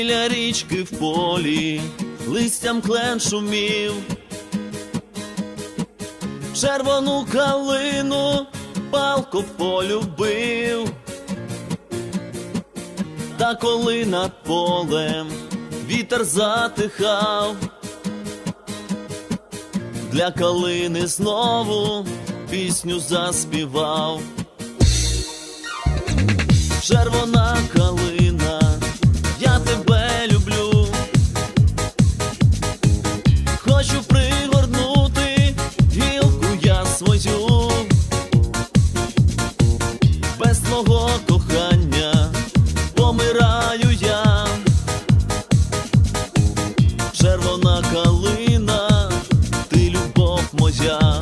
біля річки в полі, листям клен шумів, червону калину палко полюбив, та коли над полем вітер затихав, для калини знову пісню заспівав. Червона тобою, без твого кохання помираю я, червона калина, ти любов моя.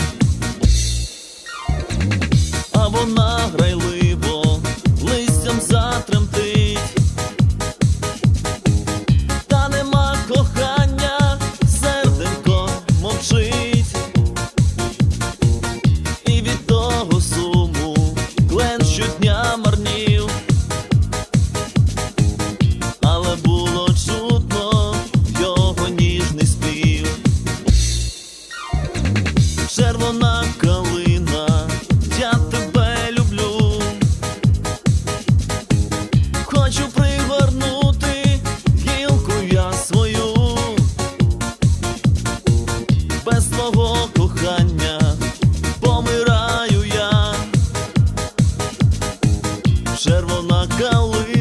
на калину.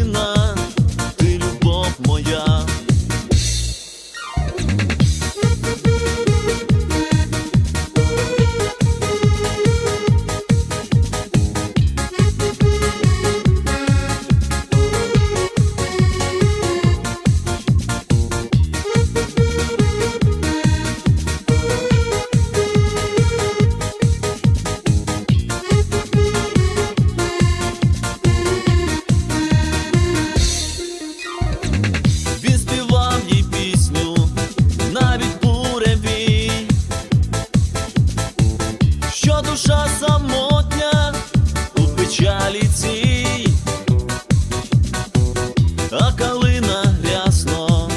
що душа самотня у печалі цій, а калина грязно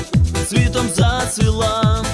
цвітом зацвіла.